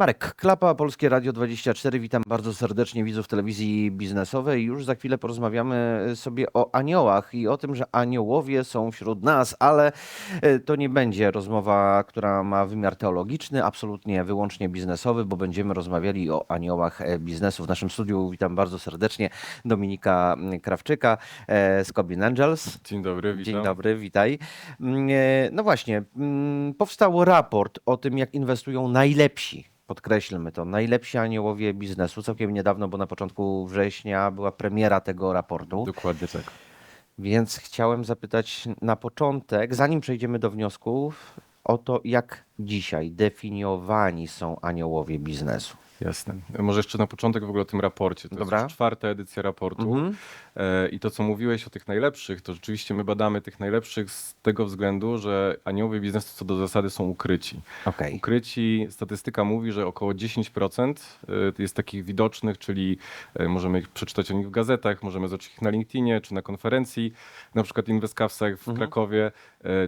Marek Klapa, Polskie Radio 24. Witam bardzo serdecznie widzów telewizji biznesowej. Już za chwilę porozmawiamy sobie o aniołach i o tym, że aniołowie są wśród nas, ale e, to nie będzie rozmowa, która ma wymiar teologiczny, absolutnie wyłącznie biznesowy, bo będziemy rozmawiali o aniołach e, biznesu. W naszym studiu witam bardzo serdecznie Dominika Krawczyka e, z Cobin Angels. Dzień dobry, witam. Dzień dobry, witaj. Mm, No właśnie, mm, powstał raport o tym, jak inwestują najlepsi. Podkreślmy to, najlepsi aniołowie biznesu. Całkiem niedawno, bo na początku września była premiera tego raportu. Dokładnie tak. Więc chciałem zapytać na początek, zanim przejdziemy do wniosków, o to, jak dzisiaj definiowani są aniołowie biznesu. Jasne. Może jeszcze na początek w ogóle o tym raporcie. To Dobra. jest czwarta edycja raportu. Mhm. E, I to, co mówiłeś o tych najlepszych, to rzeczywiście my badamy tych najlepszych z tego względu, że aniołowie biznesu co do zasady są ukryci. Okej. Ukryci, statystyka mówi, że około 10% y, jest takich widocznych, czyli y, możemy ich przeczytać o nich w gazetach, możemy zobaczyć ich na LinkedInie czy na konferencji, na przykład Invescapsach w Mhm. Krakowie.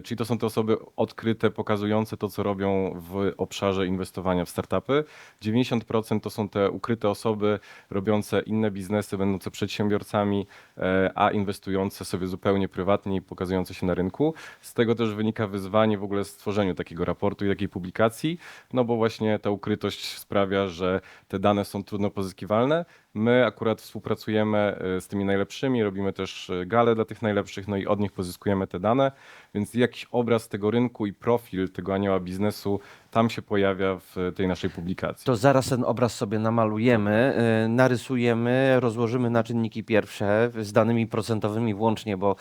Czyli to są te osoby odkryte, pokazujące to, co robią w obszarze inwestowania w startupy. 90% to są te ukryte osoby robiące inne biznesy, będące przedsiębiorcami, e, a inwestujące sobie zupełnie prywatnie i pokazujące się na rynku. Z tego też wynika wyzwanie w ogóle stworzeniu takiego raportu i takiej publikacji, no bo właśnie ta ukrytość sprawia, że te dane są trudno pozyskiwalne. My akurat współpracujemy e, z tymi najlepszymi, robimy też e, gale dla tych najlepszych, no i od nich pozyskujemy te dane, więc jakiś obraz tego rynku i profil tego anioła biznesu tam się pojawia w tej naszej publikacji. To zaraz ten obraz sobie namalujemy, y, narysujemy, rozłożymy na czynniki pierwsze z danymi procentowymi włącznie, bo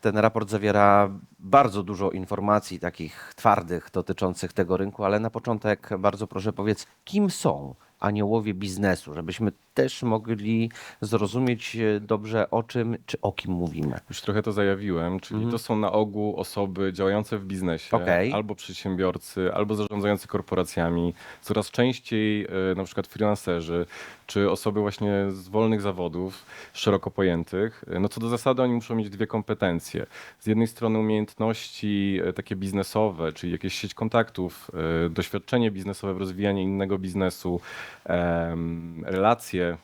ten raport zawiera bardzo dużo informacji takich twardych dotyczących tego rynku, ale na początek bardzo proszę powiedz, kim są aniołowie biznesu, żebyśmy też mogli zrozumieć e, dobrze o czym czy o kim mówimy. Już trochę to zajawiłem, czyli Mhm. to są na ogół osoby działające w biznesie, Okej. albo przedsiębiorcy, albo zarządzający korporacjami, coraz częściej e, na przykład freelancerzy, czy osoby właśnie z wolnych zawodów, szeroko pojętych. E, No co do zasady oni muszą mieć dwie kompetencje. Z jednej strony umiejętności takie biznesowe, czyli jakieś sieć kontaktów, doświadczenie biznesowe w rozwijaniu innego biznesu, em,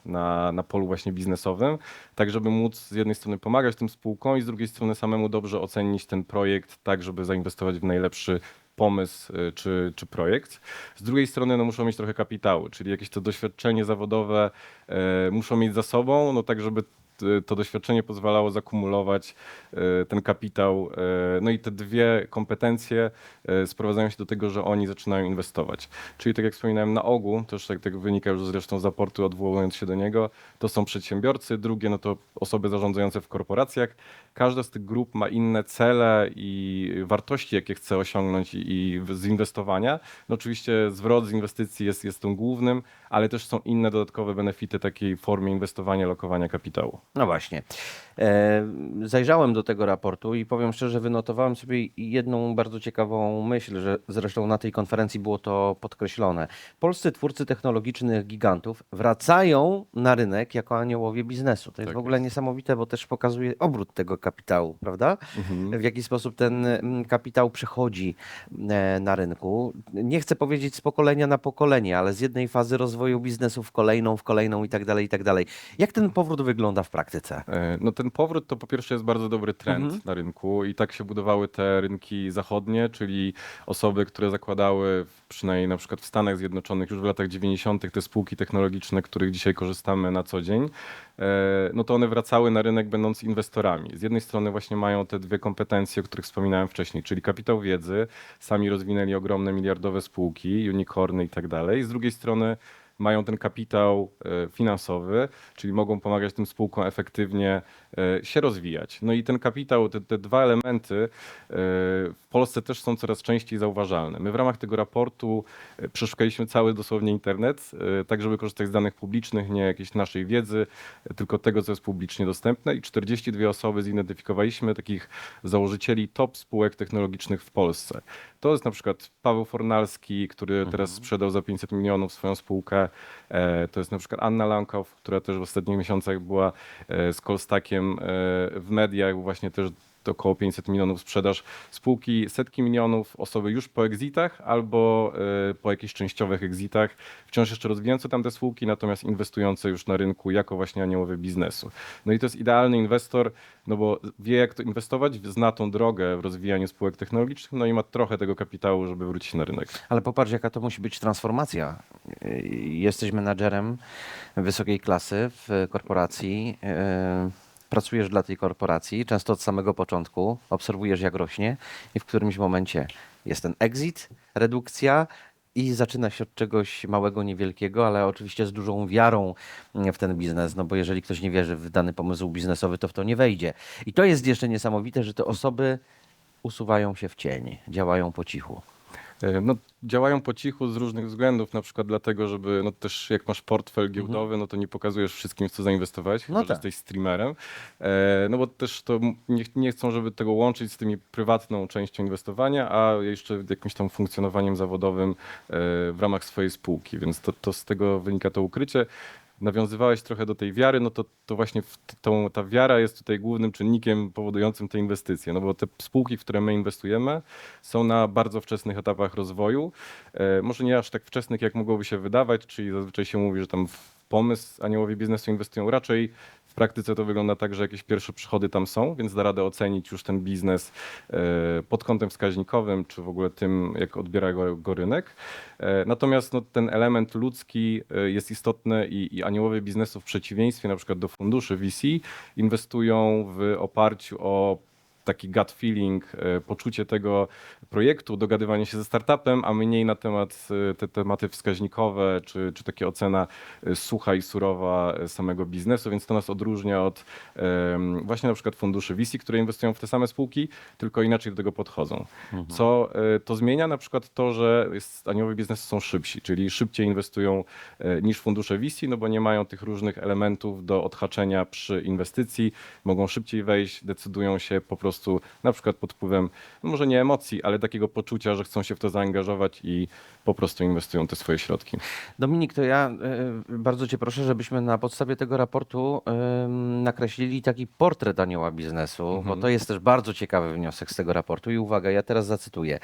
na, na polu właśnie biznesowym, tak żeby móc z jednej strony pomagać tym spółkom i z drugiej strony samemu dobrze ocenić ten projekt, tak żeby zainwestować w najlepszy pomysł y, czy, czy projekt. Z drugiej strony no, muszą mieć trochę kapitału, czyli jakieś to doświadczenie zawodowe e, muszą mieć za sobą, no tak żeby to doświadczenie pozwalało zakumulować e, ten kapitał. e, No i te dwie kompetencje sprowadzają się do tego, że oni zaczynają inwestować. Czyli tak jak wspominałem, na ogół, też tak, tak wynika już zresztą z raportu, odwołując się do niego, to są przedsiębiorcy, drugie no to osoby zarządzające w korporacjach. Każda z tych grup ma inne cele i wartości, jakie chce osiągnąć i, i z inwestowania. No oczywiście zwrot z inwestycji jest, jest tym głównym, ale też są inne dodatkowe benefity takiej formie inwestowania, lokowania kapitału. No właśnie. E, zajrzałem do tego raportu i powiem szczerze, wynotowałem sobie jedną bardzo ciekawą myśl, że zresztą na tej konferencji było to podkreślone. Polscy twórcy technologicznych gigantów wracają na rynek jako aniołowie biznesu. To jest Tak w ogóle niesamowite, bo też pokazuje obrót tego kapitału, prawda? W jaki sposób ten mm, kapitał przechodzi e, na rynku. Nie chcę powiedzieć z pokolenia na pokolenie, ale z jednej fazy rozwoju biznesu w kolejną, w kolejną i tak dalej, i tak dalej. Jak ten powrót wygląda w praktyce? E, No ten powrót to po pierwsze jest bardzo dobry trend Mhm. na rynku i tak się budowały te rynki zachodnie, czyli osoby, które zakładały przynajmniej na przykład w Stanach Zjednoczonych już w latach 90. te spółki technologiczne, których dzisiaj korzystamy na co dzień, e, no to one wracały na rynek będąc inwestorami. Z jednej strony właśnie mają te dwie kompetencje, o których wspominałem wcześniej, czyli kapitał wiedzy, sami rozwinęli ogromne miliardowe spółki, unicorny i tak dalej. Z drugiej strony mają ten kapitał e, finansowy, czyli mogą pomagać tym spółkom efektywnie e, się rozwijać. No i ten kapitał, te, te dwa elementy e, w Polsce też są coraz częściej zauważalne. My w ramach tego raportu przeszukaliśmy cały dosłownie internet, tak żeby korzystać z danych publicznych, nie jakiejś naszej wiedzy, tylko tego, co jest publicznie dostępne i 42 osoby zidentyfikowaliśmy, takich założycieli top spółek technologicznych w Polsce. To jest na przykład Paweł Fornalski, który teraz sprzedał za 500 milionów swoją spółkę. E, To jest na przykład Anna Lankow, która też w ostatnich miesiącach była e, z Kolstakiem e, w mediach, właśnie też to około 500 milionów sprzedaż spółki, setki milionów osoby już po exitach albo e, po jakichś częściowych exitach, wciąż jeszcze rozwijające tam te spółki, natomiast inwestujące już na rynku jako właśnie aniołowy biznesu. No i to jest idealny inwestor, no bo wie jak to inwestować, zna tą drogę w rozwijaniu spółek technologicznych, no i ma trochę tego kapitału, żeby wrócić na rynek. Ale popatrz, jaka to musi być transformacja. Jesteś menadżerem wysokiej klasy w korporacji, yy, pracujesz dla tej korporacji, często od samego początku, obserwujesz jak rośnie i w którymś momencie jest ten exit, redukcja i zaczyna się od czegoś małego, niewielkiego, ale oczywiście z dużą wiarą w ten biznes, no bo jeżeli ktoś nie wierzy w dany pomysł biznesowy, to w to nie wejdzie. I to jest jeszcze niesamowite, że te osoby usuwają się w cień, działają po cichu. E, No, działają po cichu z różnych względów, na przykład dlatego, żeby no też jak masz portfel giełdowy, no to nie pokazujesz wszystkim, w co zainwestowałeś, chyba, No że tak. jesteś streamerem. E, no bo też to nie, nie chcą, żeby tego łączyć z tymi prywatną częścią inwestowania, a jeszcze jakimś tam funkcjonowaniem zawodowym e, w ramach swojej spółki, więc to, to z tego wynika to ukrycie. Nawiązywałeś trochę do tej wiary, no to, to właśnie tą, ta wiara jest tutaj głównym czynnikiem powodującym te inwestycje. No bo te spółki, w które my inwestujemy, są na bardzo wczesnych etapach rozwoju. E, może nie aż tak wczesnych, jak mogłoby się wydawać, czyli zazwyczaj się mówi, że tam w pomysł aniołowie biznesu inwestują raczej. Praktyce to wygląda tak, że jakieś pierwsze przychody tam są, więc da radę ocenić już ten biznes e, pod kątem wskaźnikowym, czy w ogóle tym, jak odbiera go, go rynek. E, Natomiast no, ten element ludzki e, jest istotny i, i aniołowie biznesu w przeciwieństwie na przykład do funduszy VC inwestują w oparciu o taki gut feeling, e, poczucie tego projektu, dogadywanie się ze startupem, a mniej na temat e, te tematy wskaźnikowe, czy, czy takie ocena e, sucha i surowa samego biznesu, więc to nas odróżnia od właśnie na przykład funduszy VC, które inwestują w te same spółki, tylko inaczej do tego podchodzą. Co e, to zmienia? Na przykład to, że aniołowie biznesu są szybsi, czyli szybciej inwestują niż fundusze VC, no bo nie mają tych różnych elementów do odhaczenia przy inwestycji, mogą szybciej wejść, decydują się po prostu na przykład pod wpływem, no może nie emocji, ale takiego poczucia, że chcą się w to zaangażować i po prostu inwestują te swoje środki. Dominik, to ja y, bardzo Cię proszę, żebyśmy na podstawie tego raportu y, nakreślili taki portret anioła biznesu, bo to jest też bardzo ciekawy wniosek z tego raportu. I uwaga, ja teraz zacytuję.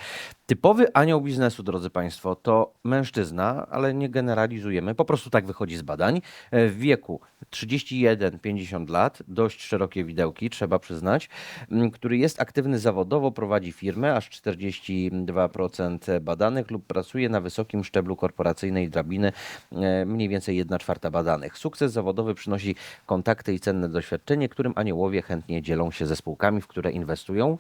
Typowy anioł biznesu, drodzy Państwo, to mężczyzna, ale nie generalizujemy, po prostu tak wychodzi z badań, e, w wieku 31-50 lat, dość szerokie widełki, trzeba przyznać, który jest aktywny zawodowo, prowadzi firmę, aż 42% badanych lub pracuje na wysokim szczeblu korporacyjnej drabiny, e, mniej więcej 1 czwarta badanych. Sukces zawodowy przynosi kontakty i cenne doświadczenie, którym aniołowie chętnie dzielą się ze spółkami, w które inwestują.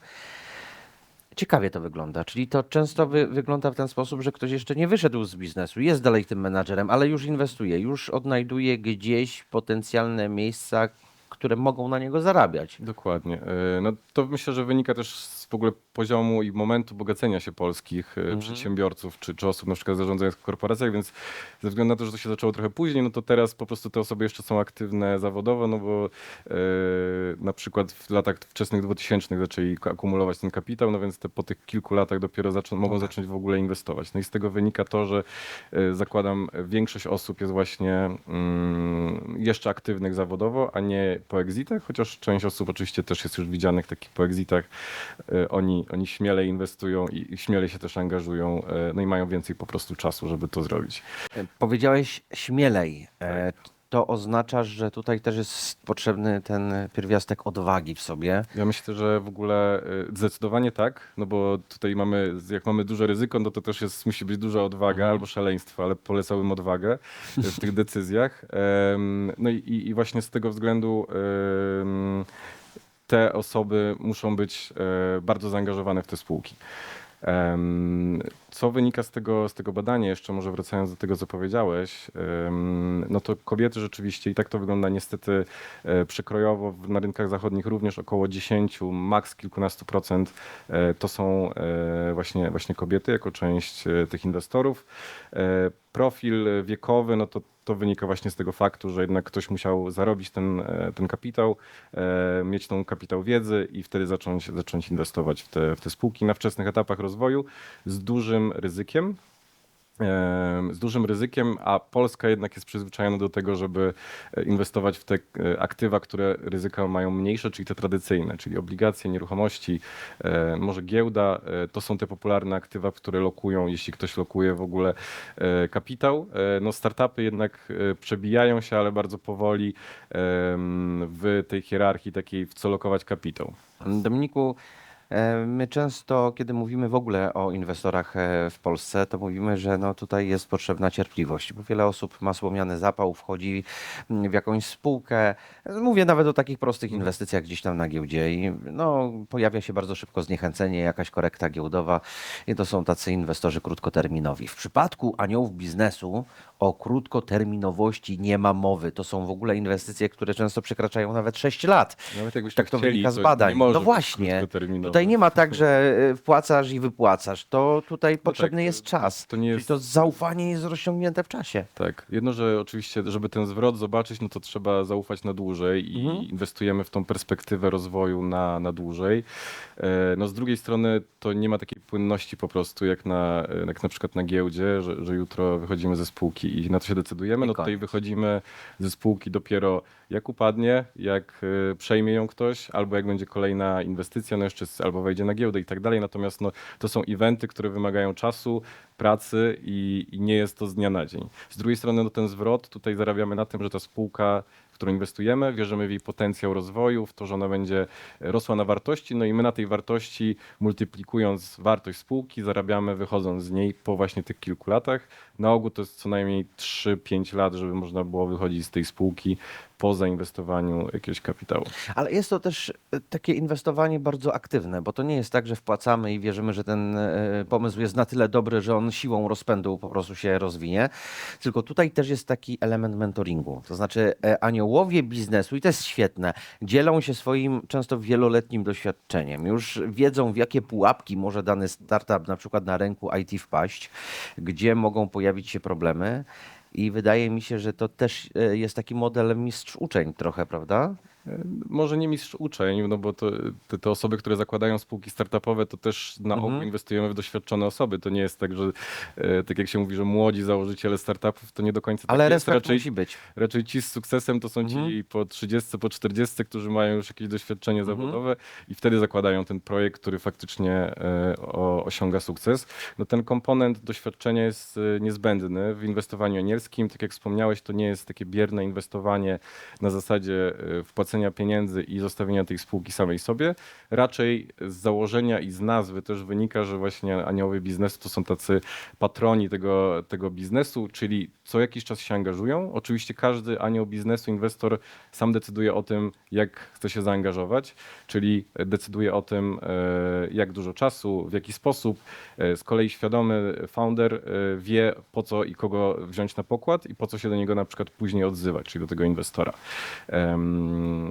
Ciekawie to wygląda, czyli to często wy, wygląda w ten sposób, że ktoś jeszcze nie wyszedł z biznesu, jest dalej tym menadżerem, ale już inwestuje, już odnajduje gdzieś potencjalne miejsca, które mogą na niego zarabiać. Dokładnie. E, No to myślę, że wynika też z w ogóle poziomu i momentu bogacenia się polskich e, przedsiębiorców czy, czy osób na przykład zarządzających w korporacjach, więc ze względu na to, że to się zaczęło trochę później, no to teraz po prostu te osoby jeszcze są aktywne zawodowo, no bo e, na przykład w latach wczesnych 2000 zaczęli akumulować ten kapitał, no więc te, po tych kilku latach dopiero zaczą, mogą zacząć w ogóle inwestować. No i z tego wynika to, że e, zakładam większość osób jest właśnie mm, jeszcze aktywnych zawodowo, a nie po exitach, chociaż część osób oczywiście też jest już widzianych takich po exitach. E, Oni, oni śmielej inwestują i, śmielej się też angażują, e, no i mają więcej po prostu czasu, żeby to zrobić. E, Powiedziałeś śmielej. E, To oznacza, że tutaj też jest potrzebny ten pierwiastek odwagi w sobie. Ja myślę, że w ogóle y, zdecydowanie tak, no bo tutaj mamy, jak mamy duże ryzyko, no to też jest, musi być duża odwaga albo szaleństwo, ale polecałbym odwagę y, w tych decyzjach. No i, i- właśnie z tego względu te osoby muszą być e, bardzo zaangażowane w te spółki. Co wynika z tego, z tego badania, jeszcze może wracając do tego, co powiedziałeś, no to kobiety rzeczywiście, i tak to wygląda niestety e, przekrojowo na rynkach zachodnich również około 10, maks kilkunastu procent e, to są właśnie, właśnie kobiety jako część tych inwestorów. Profil wiekowy, no to to wynika właśnie z tego faktu, że jednak ktoś musiał zarobić ten, e, ten kapitał, e, mieć tą kapitał wiedzy i wtedy zacząć, zacząć inwestować w te, w te spółki na wczesnych etapach rozwoju z dużym ryzykiem, em, z dużym ryzykiem, a Polska jednak jest przyzwyczajona do tego, żeby e, inwestować w te e, aktywa, które ryzyka mają mniejsze, czyli te tradycyjne, czyli obligacje, nieruchomości, e, może giełda. To są te popularne aktywa, które lokują, jeśli ktoś lokuje w ogóle kapitał. No startupy jednak przebijają się, ale bardzo powoli w tej hierarchii takiej, w co lokować kapitał. Dominiku, my często, kiedy mówimy w ogóle o inwestorach e, w Polsce, to mówimy, że no tutaj jest potrzebna cierpliwość, bo wiele osób ma słomiany zapał, wchodzi mm, w jakąś spółkę. Mówię nawet o takich prostych inwestycjach gdzieś tam na giełdzie i no, pojawia się bardzo szybko zniechęcenie, jakaś korekta giełdowa i to są tacy inwestorzy krótkoterminowi. W przypadku aniołów biznesu o krótkoterminowości nie ma mowy. To są w ogóle inwestycje, które często przekraczają nawet 6 lat. Nawet jakbyście Tak to chcieli, wynika z badań. No właśnie. Tutaj nie ma tak, że y, wpłacasz i wypłacasz. To tutaj potrzebny tak, jest czas. to nie Czyli jest- to zaufanie jest rozciągnięte w czasie. Tak. Jedno, że oczywiście, żeby ten zwrot zobaczyć, no to trzeba zaufać na dłużej i Mhm. inwestujemy w tą perspektywę rozwoju na, na dłużej. E, No z drugiej strony to nie ma takiej płynności po prostu jak na, jak na przykład na giełdzie, że, że jutro wychodzimy ze spółki i na to się decydujemy. I No tutaj koniec. wychodzimy ze spółki dopiero jak upadnie, jak e, przejmie ją ktoś, albo jak będzie kolejna inwestycja, no jeszcze albo wejdzie na giełdę i tak dalej. Natomiast no, to są eventy, które wymagają czasu, pracy i, i nie jest to z dnia na dzień. Z drugiej strony no, ten zwrot, tutaj zarabiamy na tym, że ta spółka, w którą inwestujemy, wierzymy w jej potencjał rozwoju, w to, że ona będzie rosła na wartości, no i my na tej wartości, multiplikując wartość spółki, zarabiamy wychodząc z niej po właśnie tych kilku latach. Na ogół to jest co najmniej 3-5 lat, żeby można było wychodzić z tej spółki po zainwestowaniu jakiegoś kapitału. Ale jest to też e, takie inwestowanie bardzo aktywne, bo to nie jest tak, że wpłacamy i wierzymy, że ten e, pomysł jest na tyle dobry, że on siłą rozpędu po prostu się rozwinie. Tylko tutaj też jest taki element mentoringu. To znaczy e, aniołowie biznesu, i to jest świetne, dzielą się swoim często wieloletnim doświadczeniem. Już wiedzą, w jakie pułapki może dany startup na przykład na rynku IT wpaść, gdzie mogą pojawić się problemy. I wydaje mi się, że to też e, jest taki model mistrz uczeń trochę, prawda? Może nie mistrz uczeń, no bo to, te, te osoby, które zakładają spółki startupowe, to też na ogół Mhm. inwestujemy w doświadczone osoby. To nie jest tak, że e, tak jak się mówi, że młodzi założyciele startupów, to nie do końca Ale tak jest. Raczej, musi być. raczej ci z sukcesem to są ci Mhm. po 30, po 40, którzy mają już jakieś doświadczenie Mhm. zawodowe i wtedy zakładają ten projekt, który faktycznie e, o, osiąga sukces. No ten komponent doświadczenia jest e, niezbędny w inwestowaniu anielskim. Tak jak wspomniałeś, to nie jest takie bierne inwestowanie na zasadzie e, pieniędzy i zostawienia tej spółki samej sobie. Raczej z założenia i z nazwy też wynika, że właśnie aniołowie biznesu to są tacy patroni tego, tego biznesu, czyli co jakiś czas się angażują. Oczywiście każdy anioł biznesu, inwestor sam decyduje o tym, jak chce się zaangażować, czyli decyduje o tym, e, jak dużo czasu, w jaki sposób. E, Z kolei świadomy founder e, wie, po co i kogo wziąć na pokład i po co się do niego na przykład później odzywać, czyli do tego inwestora.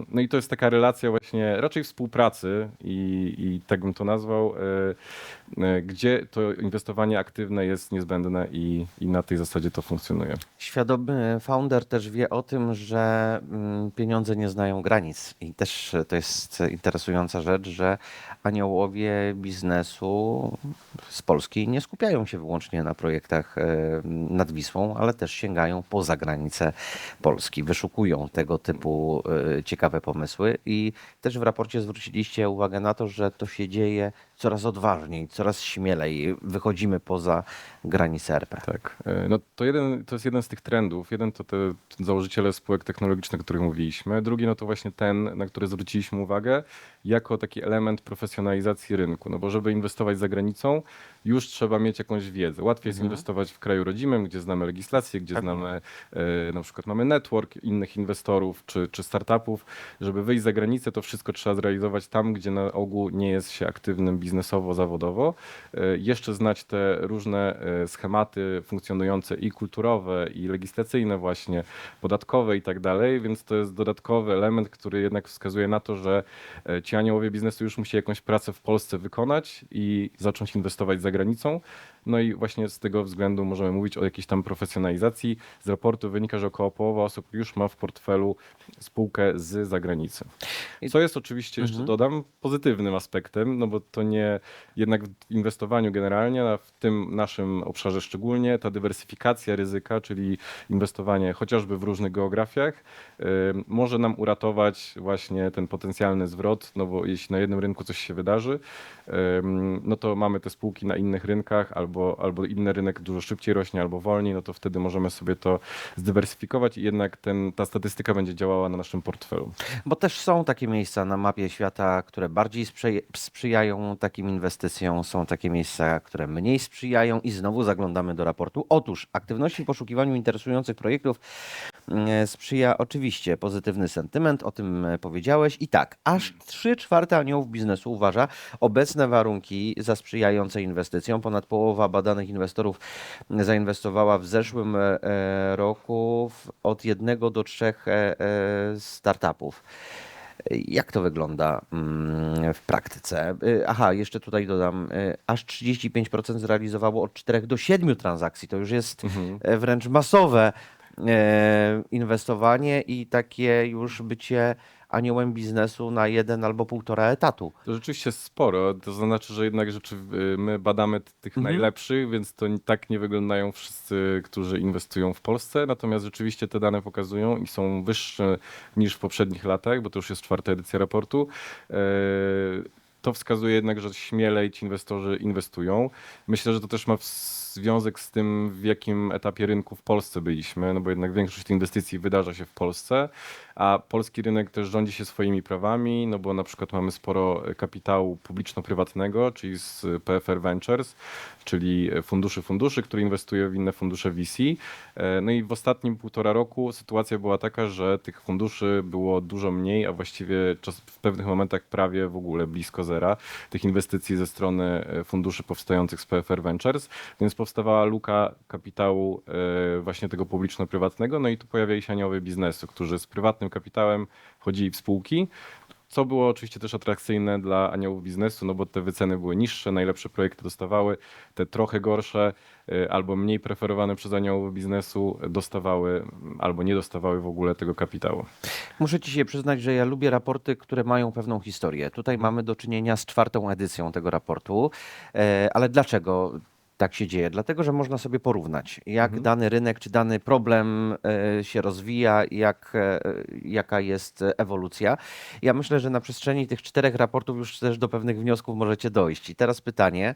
No i to jest taka relacja właśnie raczej współpracy i, i tak bym to nazwał, gdzie to inwestowanie aktywne jest niezbędne i, i na tej zasadzie to funkcjonuje. Świadomy founder też wie o tym, że mm, pieniądze nie znają granic. I też to jest interesująca rzecz, że aniołowie biznesu z Polski nie skupiają się wyłącznie na projektach e, nad Wisłą, ale też sięgają poza granice Polski, wyszukują tego typu e, ciekawe pomysły. I też w raporcie zwróciliście uwagę na to, że to się dzieje coraz odważniej, coraz śmielej. Wychodzimy poza granice RP. Tak. E, No to, jeden, to jest jeden z tych trendów. Jeden to te założyciele spółek technologicznych, o których mówiliśmy. Drugi no to właśnie ten, na który zwróciliśmy uwagę, jako taki element profesjonalizacji rynku. No bo żeby inwestować za granicą, już trzeba mieć jakąś wiedzę. Łatwiej jest Mhm. inwestować w kraju rodzimym, gdzie znamy legislację, gdzie Tak. znamy, e, na przykład mamy network innych inwestorów czy, czy startupów. Żeby wyjść za granicę, to wszystko trzeba zrealizować tam, gdzie na ogół nie jest się aktywnym biznesowo, zawodowo. E, Jeszcze znać te różne e, schematy funkcjonujące i kulturowe, i legislacyjne właśnie, podatkowe i tak dalej, więc to jest dodatkowy element, który jednak wskazuje na to, że e, ci aniołowie biznesu już musi jakąś pracę w Polsce wykonać i zacząć inwestować za granicą. No i właśnie z tego względu możemy mówić o jakiejś tam profesjonalizacji. Z raportu wynika, że około połowa osób już ma w portfelu spółkę z zagranicy. Co jest oczywiście, jeszcze Mhm. dodam, pozytywnym aspektem, no bo to nie jednak w inwestowaniu generalnie, a w tym naszym obszarze szczególnie, ta dywersyfikacja ryzyka, czyli inwestowanie chociażby w różnych geografiach, y, może nam uratować właśnie ten potencjalny zwrot, no bo jeśli na jednym rynku coś się wydarzy, ym, no to mamy te spółki na innych rynkach, albo, albo inny rynek dużo szybciej rośnie, albo wolniej, no to wtedy możemy sobie to zdywersyfikować i jednak ten, ta statystyka będzie działała na naszym portfelu. Bo też są takie miejsca na mapie świata, które bardziej sprzyj- sprzyjają takim inwestycjom, są takie miejsca, które mniej sprzyjają i znowu zaglądamy do raportu. Otóż aktywności i poszukiwaniu interesujących projektów mm, sprzyja oczywiście pozytywny sentyment, o tym e, powiedziałeś. I tak, aż 3 czwarte aniołów biznesu uważa obecne warunki za sprzyjające inwestycjom. Ponad połowa badanych inwestorów zainwestowała w zeszłym e, e, roku w, od jednego do trzech e, e, startupów. Jak to wygląda mm, w praktyce? Y, Aha, jeszcze tutaj dodam, y, aż 35% zrealizowało od 4 do 7 transakcji. To już jest Mhm. e, wręcz masowe inwestowanie i takie już bycie aniołem biznesu na jeden albo półtora etatu. To rzeczywiście sporo. To znaczy, że jednak rzeczy, y, my badamy tych Mhm. najlepszych, więc to tak nie wyglądają wszyscy, którzy inwestują w Polsce. Natomiast rzeczywiście te dane pokazują i są wyższe niż w poprzednich latach, bo to już jest czwarta edycja raportu. E, To wskazuje jednak, że śmielej ci inwestorzy inwestują. Myślę, że to też ma w- związek z tym, w jakim etapie rynku w Polsce byliśmy, no bo jednak większość tych inwestycji wydarza się w Polsce, a polski rynek też rządzi się swoimi prawami, no bo na przykład mamy sporo kapitału publiczno-prywatnego, czyli z PFR Ventures, czyli funduszy funduszy, który inwestuje w inne fundusze VC. No i w ostatnim półtora roku sytuacja była taka, że tych funduszy było dużo mniej, a właściwie w pewnych momentach prawie w ogóle blisko zera tych inwestycji ze strony funduszy powstających z PFR Ventures, więc powstawała luka kapitału e, właśnie tego publiczno-prywatnego, no i tu pojawiali się aniołowie biznesu, którzy z prywatnym kapitałem wchodzili w spółki, co było oczywiście też atrakcyjne dla aniołów biznesu, no bo te wyceny były niższe, najlepsze projekty dostawały, te trochę gorsze y, albo mniej preferowane przez aniołów biznesu dostawały albo nie dostawały w ogóle tego kapitału. Muszę ci się przyznać, że ja lubię raporty, które mają pewną historię. Tutaj mamy do czynienia z czwartą edycją tego raportu, E, ale dlaczego? Tak się dzieje, dlatego że można sobie porównać, jak Mhm. dany rynek czy dany problem e, się rozwija, jak, e, jaka jest ewolucja. Ja myślę, że na przestrzeni tych czterech raportów już też do pewnych wniosków możecie dojść. I teraz pytanie,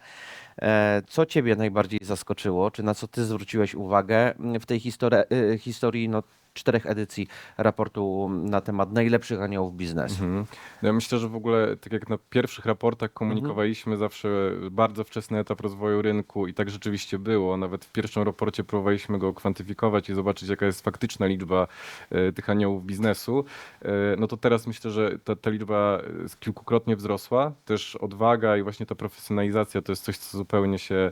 e, co Ciebie najbardziej zaskoczyło, czy na co Ty zwróciłeś uwagę w tej historii, historii no, czterech edycji raportu na temat najlepszych aniołów biznesu? Mhm. No Ja myślę, że w ogóle tak jak na pierwszych raportach komunikowaliśmy zawsze bardzo wczesny etap rozwoju rynku i tak rzeczywiście było. Nawet w pierwszym raporcie próbowaliśmy go kwantyfikować i zobaczyć, jaka jest faktyczna liczba e, tych aniołów biznesu. E, no to teraz myślę, że ta, ta liczba e, kilkukrotnie wzrosła. Też odwaga i właśnie ta profesjonalizacja to jest coś, co zupełnie się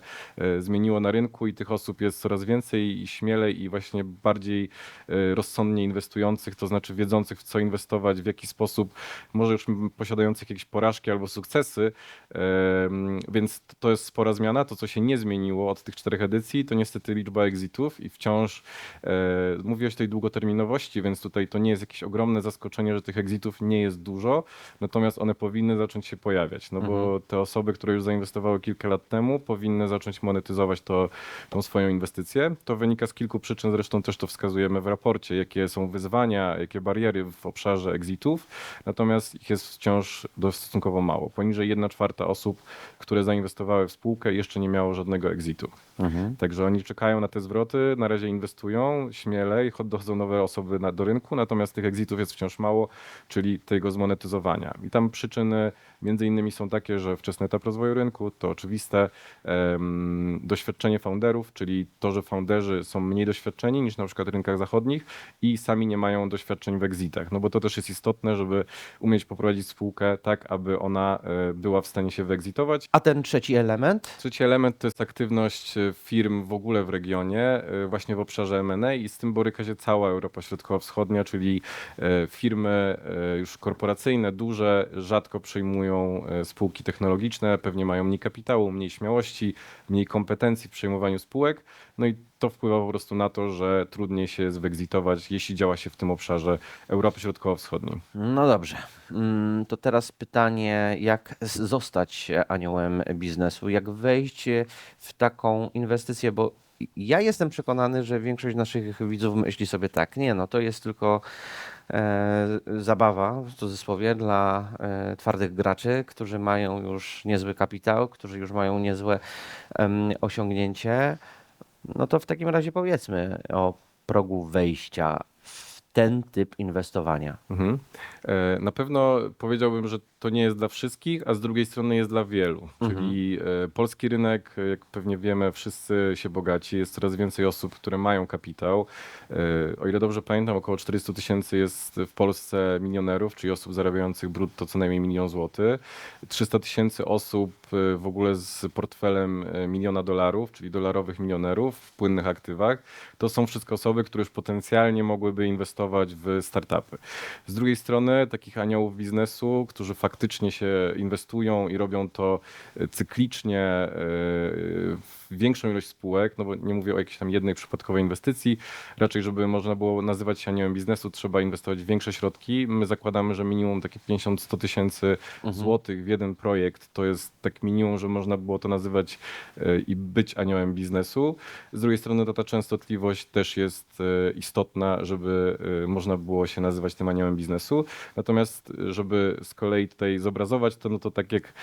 zmieniło na rynku i tych osób jest coraz więcej i śmielej i właśnie bardziej rozsądnie inwestujących, to znaczy wiedzących w co inwestować, w jaki sposób, może już posiadających jakieś porażki albo sukcesy, więc to jest spora zmiana. To, co się nie zmieniło od tych czterech edycji, to niestety liczba exitów i wciąż e, mówiłeś o tej długoterminowości, więc tutaj to nie jest jakieś ogromne zaskoczenie, że tych exitów nie jest dużo, natomiast one powinny zacząć się pojawiać, no bo te osoby, które już zainwestowały kilka lat temu, powinny zacząć monetyzować to, tą swoją inwestycję. To wynika z kilku przyczyn, zresztą też to wskazujemy w raporcie, jakie są wyzwania, jakie bariery w obszarze exitów, natomiast ich jest wciąż dość stosunkowo mało. Poniżej 1 czwarta osób, które zainwestowały w spółkę, jeszcze nie miało żadnego exitu. Mhm. Także oni czekają na te zwroty, na razie inwestują śmielej, chod- dochodzą nowe osoby na, do rynku, natomiast tych exitów jest wciąż mało, czyli tego zmonetyzowania. I tam przyczyny między innymi są takie, że wczesny etap rozwoju rynku to oczywiste, em, doświadczenie founderów, czyli to, że founderzy są mniej doświadczeni niż na przykład w rynkach zachodnich i sami nie mają doświadczeń w exitach, no bo to też jest istotne, żeby umieć poprowadzić spółkę tak, aby ona e, była w stanie się wyexitować. A ten trzeci element? Trzeci element to jest aktywność e, firm w ogóle w regionie, y, właśnie w obszarze M&A i z tym boryka się cała Europa Środkowo-Wschodnia, czyli firmy już korporacyjne, duże, rzadko przejmują y, spółki technologiczne, pewnie mają mniej kapitału, mniej śmiałości, mniej kompetencji w przejmowaniu spółek, no i to wpływa po prostu na to, że trudniej się zwegzitować, jeśli działa się w tym obszarze Europy Środkowo-Wschodniej. No dobrze. Mm, To teraz pytanie, jak zostać aniołem biznesu, jak wejść w taką inwestycję, bo ja jestem przekonany, że większość naszych widzów myśli sobie tak, nie, no to jest tylko e, zabawa, w cudzysłowie, dla e, twardych graczy, którzy mają już niezły kapitał, którzy już mają niezłe em, osiągnięcie. No to w takim razie powiedzmy o progu wejścia w ten typ inwestowania. Mhm. E, Na pewno powiedziałbym, że to nie jest dla wszystkich, a z drugiej strony jest dla wielu. Czyli e, polski rynek, e, jak pewnie wiemy, wszyscy się bogaci, jest coraz więcej osób, które mają kapitał. E, O ile dobrze pamiętam, około 400 tysięcy jest w Polsce milionerów, czyli osób zarabiających brutto co najmniej milion złotych. 300 tysięcy osób e, w ogóle z portfelem e, miliona dolarów, czyli dolarowych milionerów w płynnych aktywach. To są wszystko osoby, które już potencjalnie mogłyby inwestować w startupy. Z drugiej strony takich aniołów biznesu, którzy faktycznie się inwestują i robią to cyklicznie e, w większą ilość spółek, no bo nie mówię o jakiejś tam jednej przypadkowej inwestycji, raczej żeby można było nazywać się aniołem biznesu, trzeba inwestować w większe środki. My zakładamy, że minimum takie 50-100 tysięcy złotych w jeden projekt to jest tak minimum, że można było to nazywać e, i być aniołem biznesu. Z drugiej strony to ta częstotliwość też jest e, istotna, żeby e, można było się nazywać tym aniołem biznesu. Natomiast, żeby z kolei tutaj zobrazować to, no to tak jak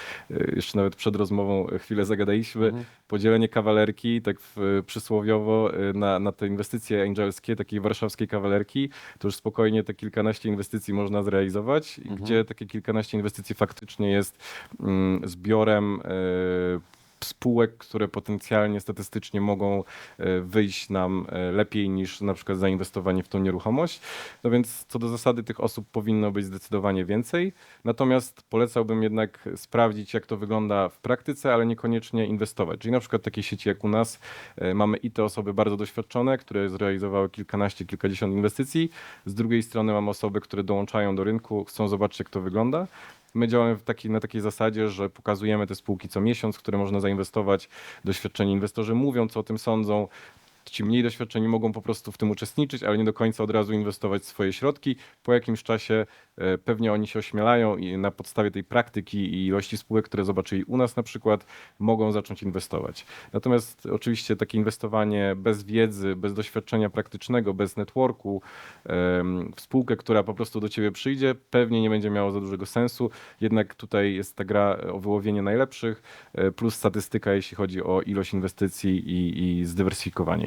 jeszcze nawet przed rozmową chwilę zagadaliśmy, podzielenie kawalerki, tak w, przysłowiowo, e, na, na te inwestycje angelskie, takiej warszawskiej kawalerki, to już spokojnie te kilkanaście inwestycji można zrealizować, i gdzie takie kilkanaście inwestycji faktycznie jest mm, zbiorem e, spółek, które potencjalnie statystycznie mogą e, wyjść nam e, lepiej niż na przykład zainwestowanie w tą nieruchomość. No więc co do zasady tych osób powinno być zdecydowanie więcej. Natomiast polecałbym jednak sprawdzić, jak to wygląda w praktyce, ale niekoniecznie inwestować. Czyli na przykład takie sieci jak u nas e, mamy i te osoby bardzo doświadczone, które zrealizowały kilkanaście, kilkadziesiąt inwestycji. Z drugiej strony mamy osoby, które dołączają do rynku, chcą zobaczyć, jak to wygląda. My działamy taki, na takiej zasadzie, że pokazujemy te spółki co miesiąc, które można zainwestować. Doświadczeni inwestorzy mówią, co o tym sądzą. Ci mniej doświadczeni mogą po prostu w tym uczestniczyć, ale nie do końca od razu inwestować swoje środki. Po jakimś czasie e, pewnie oni się ośmielają i na podstawie tej praktyki i ilości spółek, które zobaczyli u nas na przykład, mogą zacząć inwestować. Natomiast oczywiście takie inwestowanie bez wiedzy, bez doświadczenia praktycznego, bez networku, w spółkę, która po prostu do ciebie przyjdzie, pewnie nie będzie miało za dużego sensu. Jednak tutaj jest ta gra o wyłowienie najlepszych, e, plus statystyka, jeśli chodzi o ilość inwestycji i, i zdywersyfikowanie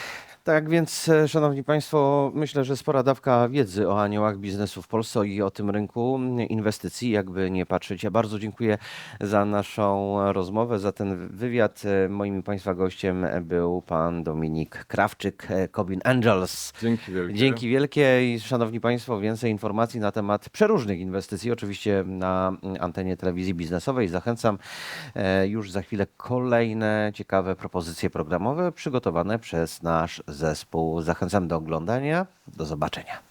Tak więc, e, Szanowni Państwo, myślę, że spora dawka wiedzy o aniołach biznesu w Polsce i o tym rynku inwestycji, jakby nie patrzeć. Ja bardzo dziękuję za naszą rozmowę, za ten wywiad. E, Moim Państwa gościem był pan Dominik Krawczyk, e, Cobin Angels. Dzięki wielkie. Dzięki wielkie i Szanowni Państwo, więcej informacji na temat przeróżnych inwestycji, oczywiście na antenie telewizji biznesowej. Zachęcam już za chwilę kolejne ciekawe propozycje programowe przygotowane przez nasz zespół. Zachęcam do oglądania. Do zobaczenia.